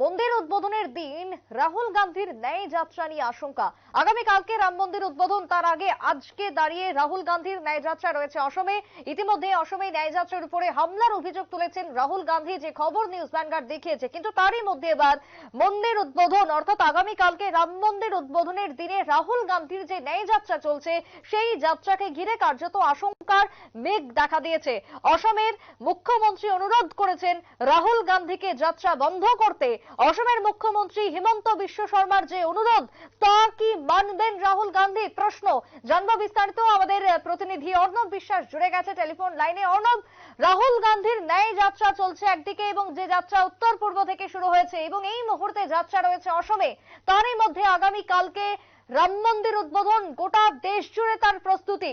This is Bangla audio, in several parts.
মন্দির উদ্বোধনের দিন রাহুল গান্ধীর ন্যায় যাত্রা নিয়ে আশঙ্কা। আগামীকালকে রাম মন্দির উদ্বোধন, তার আগে আজকে দাঁড়িয়ে রাহুল গান্ধীর ন্যায় যাত্রা রয়েছে অসমে। ইতিমধ্যে অসমে ন্যায় যাত্রার উপরে হামলার অভিযোগ তুলেছেন রাহুল গান্ধী, যে খবর নিউজ ভ্যানগার্ড দেখিয়েছে। কিন্তু তারই মধ্যে এবার মন্দির উদ্বোধন, অর্থাৎ আগামীকালকে রাম মন্দির উদ্বোধনের দিনে রাহুল গান্ধীর যে ন্যায় যাত্রা চলছে, সেই যাত্রাকে ঘিরে কার্যত আশঙ্কার মেঘ দেখা দিয়েছে। অসমের মুখ্যমন্ত্রী অনুরোধ করেছেন রাহুল গান্ধীকে যাত্রা বন্ধ করতে। অসমের মুখ্যমন্ত্রী হিমন্ত বিশ্ব শর্মার যে অনুরোধ, তা কি মানবেন রাহুল গান্ধী? প্রশ্ন। জানব বিস্তারিত। আমাদের প্রতিনিধি অর্ণব বিশ্বাস জুড়ে গেছে টেলিফোন লাইনে। অর্ণব, রাহুল গান্ধীর ন্যায় যাত্রা চলছে একদিকে এবং যে যাত্রা উত্তর পূর্ব থেকে শুরু হয়েছে এবং এই মুহূর্তে যাত্রা রয়েছে অসমে, তারই মধ্যে আগামী কালকে রাম মন্দির উদ্বোধন, গোটা দেশ জুড়ে তার প্রস্তুতি।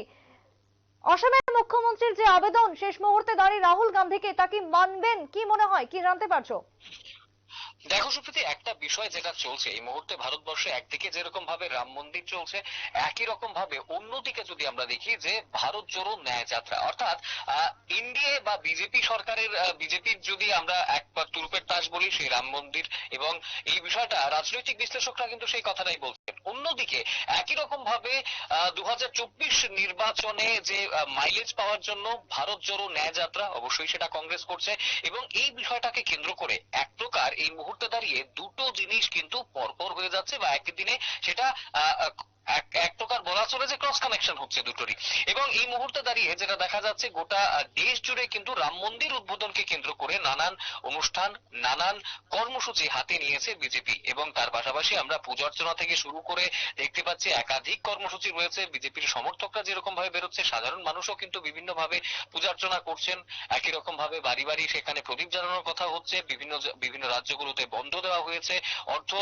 অসমের মুখ্যমন্ত্রীর যে আবেদন, শেষ মুহূর্তে দাঁড়িয়ে রাহুল গান্ধীকে, তা কি মানবেন? কি মনে হয়? কি জানতে পারছ? দেখো সুপ্রীতি, একটা বিষয় যেটা চলছে, এই মুহূর্তে ভারতবর্ষে একদিকে যেরকম ভাবে রাম মন্দির চলছে, একই রকম ভাবে অন্যদিকে যদি আমরা দেখি যে ভারত জোড়ো ন্যায় যাত্রা। অর্থাৎ ইন্ডিয়া বা বিজেপি সরকারের বিজেপির যদি আমরা এক তুরুপের তাস বলি, সেই রাম মন্দির এবং এই বিষয়টা রাজনৈতিক বিশ্লেষকরা কিন্তু সেই কথাটাই বলছেন। অন্যদিকে একই রকম ভাবে দু হাজার চব্বিশ নির্বাচনে যে মাইলেজ পাওয়ার জন্য ভারত জোড়ো ন্যায় যাত্রা, অবশ্যই সেটা কংগ্রেস করছে এবং এই বিষয়টাকে কেন্দ্র করে এক প্রকার এই মুহূর্তে দাঁড়িয়ে দুটো জিনিস কিন্তু পরপর হয়ে যাচ্ছে বা একই দিনে সেটা এক এক প্রকার বলা চলে যে ক্রস কানেকশন হচ্ছে দুটোরই। এবং এই মুহূর্তে দাঁড়িয়ে যেটা দেখা যাচ্ছে, গোটা দেশ জুড়ে কিন্তু রাম মন্দির উদ্বোধনকে কেন্দ্র করে নানান অনুষ্ঠান, নানান কর্মসূচি হাতে নিয়েছে বিজেপি। এবং তার পাশাপাশি আমরা পূজা অর্চনা থেকে শুরু করে দেখতে পাচ্ছি একাধিক কর্মসূচি রয়েছে। বিজেপির সমর্থকরা যেরকম ভাবে বেরোচ্ছে, সাধারণ মানুষও কিন্তু বিভিন্ন ভাবে পূজা অর্চনা করছেন। একই রকম ভাবে বাড়ি বাড়ি সেখানে প্রদীপ জ্বালানোর কথা হচ্ছে। বিভিন্ন বিভিন্ন রাজ্যগুলোতে বন্ধ দেওয়া হয়েছে। অর্থ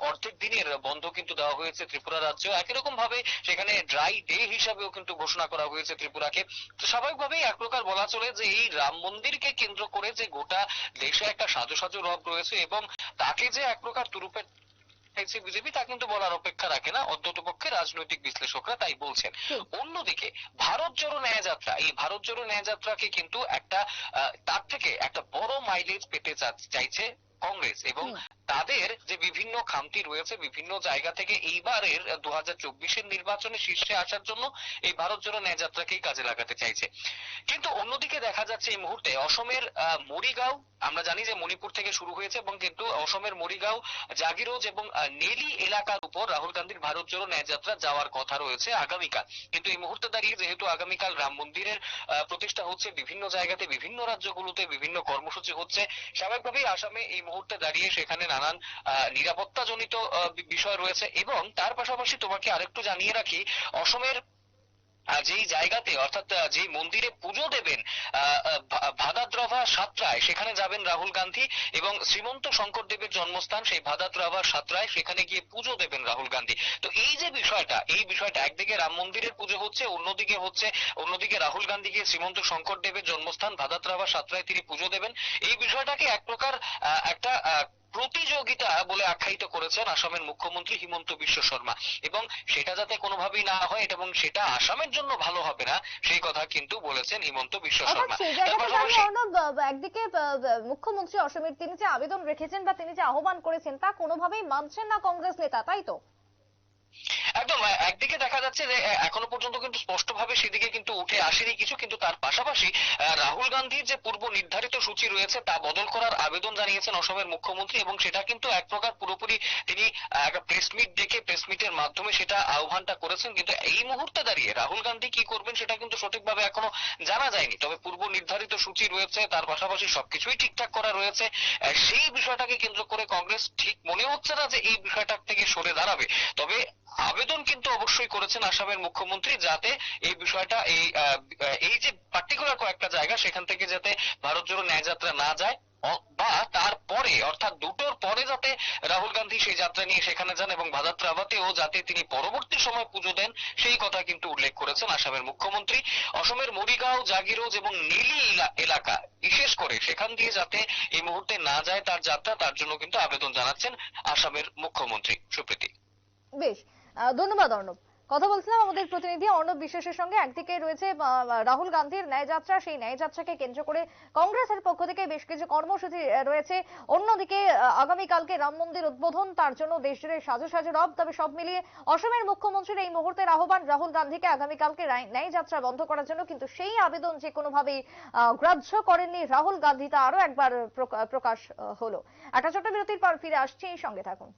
অর্ধেক দিনের বন্ধ কিন্তু দেওয়া হয়েছে। ত্রিপুরা রাজ্য একই রকম ভাবে সেখানে ড্রাই ডে হিসাবেও কিন্তু ঘোষণা করা হয়েছে ত্রিপুরাকে। তো স্বাভাবিকভাবেই এক প্রকার বলা চলে যে এই রাম মন্দিরকে কেন্দ্র করে যে গোটা দেশে একটা সাজো সাজো রব রয়েছে এবং তাকে যে এক প্রকার তুরুপে চাইছে বিজেপি তা কিন্তু বলার অপেক্ষা রাখে না। অন্তত পক্ষে রাজনৈতিক বিশ্লেষকরা তাই বলছেন। অন্যদিকে ভারত জোড়ো ন্যায় যাত্রা এই ভারত জোড়ো ন্যায় যাত্রাকে কিন্তু একটা আহ, তার থেকে একটা বড় মাইলেজ পেতে চাইছে কংগ্রেস এবং তাদের যে বিভিন্ন খামতি রয়েছে বিভিন্ন জায়গা থেকে এইবারের দু হাজার চব্বিশের নির্বাচনে শীর্ষে আসার জন্য এই ভারত জোড়ো ন্যায় যাত্রাকেই কাজে লাগাতে চাইছে। কিন্তু অন্যদিকে দেখা যাচ্ছে এই মুহূর্তে অসমের মরিগাঁও আমরা জানি যে মণিপুর থেকে শুরু হয়েছে এবং কিন্তু অসমের মরিগাঁও জাগিরোজ এবং নেলি এলাকার উপর রাহুল গান্ধীর ভারত জোড়ো ন্যায় যাত্রা যাওয়ার কথা রয়েছে আগামীকাল। কিন্তু এই মুহূর্তে দাঁড়িয়ে যেহেতু আগামীকাল রাম মন্দিরের প্রতিষ্ঠা হচ্ছে বিভিন্ন জায়গাতে বিভিন্ন রাজ্যগুলোতে বিভিন্ন কর্মসূচি হচ্ছে স্বাভাবিকভাবেই আসামে এই মুহূর্তে দাঁড়িয়ে সেখানে নানান নিরাপত্তা জনিত বিষয় রয়েছে এবং তার পাশাপাশি তোমাকে আরেকটু জানিয়ে রাখি, অসমের যেই জায়গাতে অর্থাৎ যেই মন্দিরে পুজো দেবেন আহ, সাতটায় সেখানে যাবেন রাহুল গান্ধী এবং শ্রীমন্ত শঙ্করদেবের জন্মস্থান সেই ভাদাদ্রভা সাতরায় সেখানে গিয়ে পুজো দেবেন রাহুল গান্ধী। তো এই যে বিষয়টা এই বিষয়টা একদিকে রাম মন্দিরের পুজো হচ্ছে অন্যদিকে হচ্ছে অন্যদিকে রাহুল গান্ধীকে শ্রীমন্ত শঙ্করদেবের জন্মস্থান ভাদাদ্রভা সাতরায় তিনি পুজো দেবেন। এই বিষয়টাকে এক প্রকার একটা আহ, প্রতিযোগিতা বলে আখ্যায়িত করেছেন আসামের মুখ্যমন্ত্রী হিমন্ত বিশ্ব শর্মা। এবং সেটা যাতে কোনোভাবেই না হয় এবং সেটা আসামের জন্য ভালো হবে না সেই কথা কিন্তু বলেছেন হিমন্ত বিশ্ব শর্মা। একদিকে মুখ্যমন্ত্রী অসমের তিনি যে আবেদন রেখেছেন বা তিনি যে আহ্বান করেছেন তা কোনোভাবেই মানছেন না কংগ্রেস নেতা তাই তো? একদম একদিকে দেখা যাচ্ছে যে এখনও পর্যন্ত কিন্তু স্পষ্টভাবে সেদিকে কিন্তু উঠে আসেনি কিছু, কিন্তু তার পাশাপাশি রাহুল গান্ধীর যে পূর্ব নির্ধারিত সূচি রয়েছে তা বদল করার আবেদন জানিয়েছেন অসমের মুখ্যমন্ত্রী এবং সেটা কিন্তু এক প্রকার পুরোপুরি তিনি একটা প্রেস মিট ডেকে প্রেস মিটের মাধ্যমে সেটা আহ্বানটা করেছেন। কিন্তু এই মুহূর্তে দাঁড়িয়ে রাহুল গান্ধী কি করবেন সেটা কিন্তু সঠিকভাবে এখনও জানা যায়নি। তবে পূর্ব নির্ধারিত সূচি রয়েছে, তার পাশাপাশি সবকিছুই ঠিকঠাক করা রয়েছে। সেই বিষয়টাকে কেন্দ্র করে কংগ্রেস ঠিক মনে হচ্ছে না যে এই বিষয়টা থেকে সরে দাঁড়াবে। তবে আবেদন কিন্তু অবশ্যই করেছেন আসামের মুখ্যমন্ত্রী যাতে এই বিষয়টা, এই এই যে পার্টিকুলার কয়েকটা জায়গা সেখান থেকে যাতে ভারত জোড়ো ন্যায় যাত্রা না যায় বা তারপরে, অর্থাৎ দুটোর পরে যাতে রাহুল গান্ধী সেই যাত্রা নিয়ে সেখানে যান এবং ভাদাত্রাবাতেও যাতে তিনি পরবর্তী সময় পুজো দেন, সেই কথা কিন্তু উল্লেখ করেছেন আসামের মুখ্যমন্ত্রী। অসমের মরিগাঁও, জাগিরোজ এবং নীলি এলাকা, বিশেষ করে সেখান দিয়ে যাতে এই মুহূর্তে না যায় তার যাত্রা, তার জন্য কিন্তু আবেদন জানাচ্ছেন আসামের মুখ্যমন্ত্রী সুপ্রীতি। বেশ ধন্যবাদ অর্ণব। কথা বলছিলাম আমাদের প্রতিনিধি অর্ণব বিশ্বাসের সঙ্গে। একদিকে রয়েছে রাহুল গান্ধীর ন্যায় যাত্রা সেই ন্যায় যাত্রাকে কেন্দ্র করে কংগ্রেসের পক্ষ থেকে বেশ কিছু কর্মসূচি রয়েছে। অন্যদিকে আগামীকালকে রাম মন্দির উদ্বোধন, তার জন্য দেশ জুড়ে সাজু সাজু রব। তবে সব মিলিয়ে অসমের মুখ্যমন্ত্রীর এই মুহূর্তের আহ্বান রাহুল গান্ধীকে আগামীকালকে ন্যায় যাত্রা বন্ধ করার জন্য। কিন্তু সেই আবেদন যে কোনোভাবেই গ্রাহ্য করেননি রাহুল গান্ধী, তা আরও একবার প্রকা- প্রকাশ হলো। একটা ছোট্ট বিরতির পর ফিরে আসছি। সঙ্গে থাকুন।